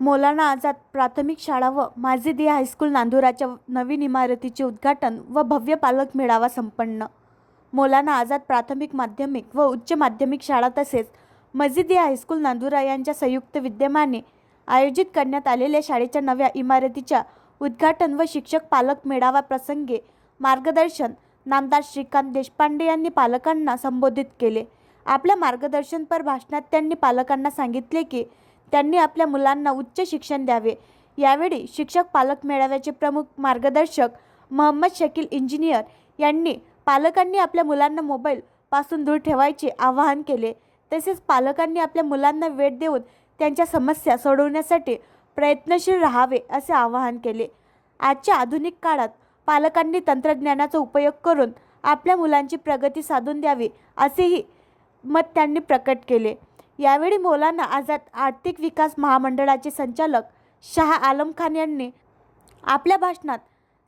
मौलाना आझाद प्राथमिक शाळा व माजिदी हायस्कूल नांदुराच्या नवीन इमारतीचे उद्घाटन व भव्य पालक मेळावा संपन्न. मौलाना आझाद प्राथमिक माध्यमिक व उच्च माध्यमिक शाळा तसेच मजिदी हायस्कूल नांदुरा यांच्या संयुक्त विद्यमाने आयोजित करण्यात आलेल्या शाळेच्या नव्या इमारतीच्या उद्घाटन व शिक्षक पालक मेळावा प्रसंगी मार्गदर्शन नामदार श्रीकांत देशपांडे यांनी पालकांना संबोधित केले. आपल्या मार्गदर्शनपर भाषणात त्यांनी पालकांना सांगितले की त्यांनी आपल्या मुलांना उच्च शिक्षण द्यावे. यावेळी शिक्षक पालक मेळाव्याचे प्रमुख मार्गदर्शक मोहम्मद शकील इंजिनियर यांनी पालकांनी आपल्या मुलांना मोबाईल पासून दूर ठेवायचे आवाहन केले. तसेच पालकांनी आपल्या मुलांना वेळ देऊन त्यांच्या समस्या सोडवण्यासाठी प्रयत्नशील राहावे असे आवाहन केले. आजच्या आधुनिक काळात पालकांनी तंत्रज्ञानाचा उपयोग करून आपल्या मुलांची प्रगती साधून द्यावी असेही मत त्यांनी प्रकट केले. यावेळी मौलाना आझाद आर्थिक विकास महामंडळाचे संचालक शाह आलम खान यांनी आपल्या भाषणात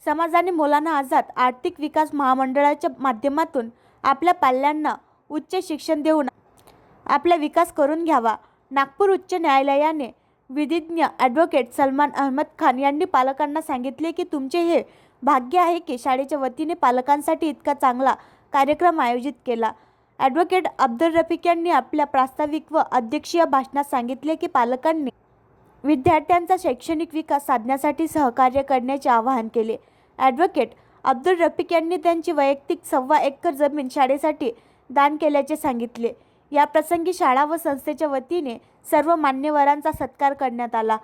समाजाने मौलाना आझाद आर्थिक विकास महामंडळाच्या माध्यमातून आपल्या पाल्यांना उच्च शिक्षण देऊन आपला विकास करून घ्यावा. नागपूर उच्च न्यायालयाने विधिज्ञ ॲडव्होकेट सलमान अहमद खान यांनी पालकांना सांगितले की तुमचे हे भाग्य आहे की शाळेच्या वतीने पालकांसाठी इतका चांगला कार्यक्रम आयोजित केला. ॲडव्होकेट अब्दुल रफिक यांनी आपल्या प्रास्ताविक व अध्यक्षीय भाषणात सांगितले की पालकांनी विद्यार्थ्यांचा शैक्षणिक विकास साधण्यासाठी सहकार्य करण्याचे आवाहन केले. ॲडव्होकेट अब्दुल रफिक यांनी त्यांची वैयक्तिक सव्वा एकर जमीन शाळेसाठी दान केल्याचे सांगितले. या प्रसंगी शाळा व संस्थेच्या वतीने सर्व मान्यवरांचा सत्कार करण्यात आला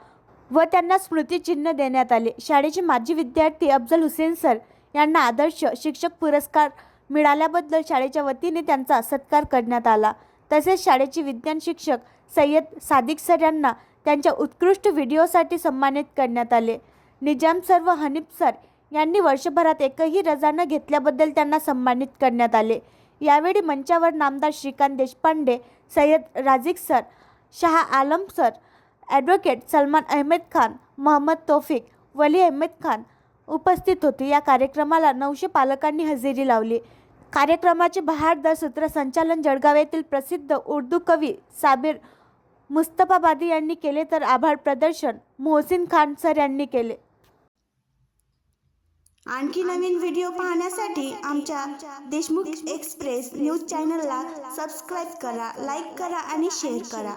व त्यांना स्मृतिचिन्ह देण्यात आले. शाळेचे माजी विद्यार्थी अफजल हुसेन सर यांना आदर्श शिक्षक पुरस्कार मिळाल्याबद्दल शाळेच्या वतीने त्यांचा सत्कार करण्यात आला. तसेच शाळेचे विज्ञान शिक्षक सय्यद सादिक सर यांना त्यांच्या उत्कृष्ट व्हिडिओसाठी सन्मानित करण्यात आले. निजाम सर व हनीफ सर यांनी वर्षभरात एकही रजा न घेतल्याबद्दल त्यांना सन्मानित करण्यात आले. यावेळी मंचावर नामदार Shrikant Deshpande Sayyad Rajik sir Shah Alam sir advocate Salman Ahmad Khan Mohammad Tofik Wali Ahmad Khan उपस्थित होते. या कार्यक्रमाला नऊशे पालकांनी हजेरी लावली. कार्यक्रमाचे बहारदार सूत्रसंचालन जळगाव येथील प्रसिद्ध उर्दू कवी साबीर मुस्तफाबादी यांनी केले तर आभार प्रदर्शन मोहसिन खान सर यांनी केले. आणखी नवीन व्हिडिओ पाहण्यासाठी आमच्या देशमुख एक्सप्रेस न्यूज चॅनलला सबस्क्राईब करा लाईक करा आणि शेअर करा.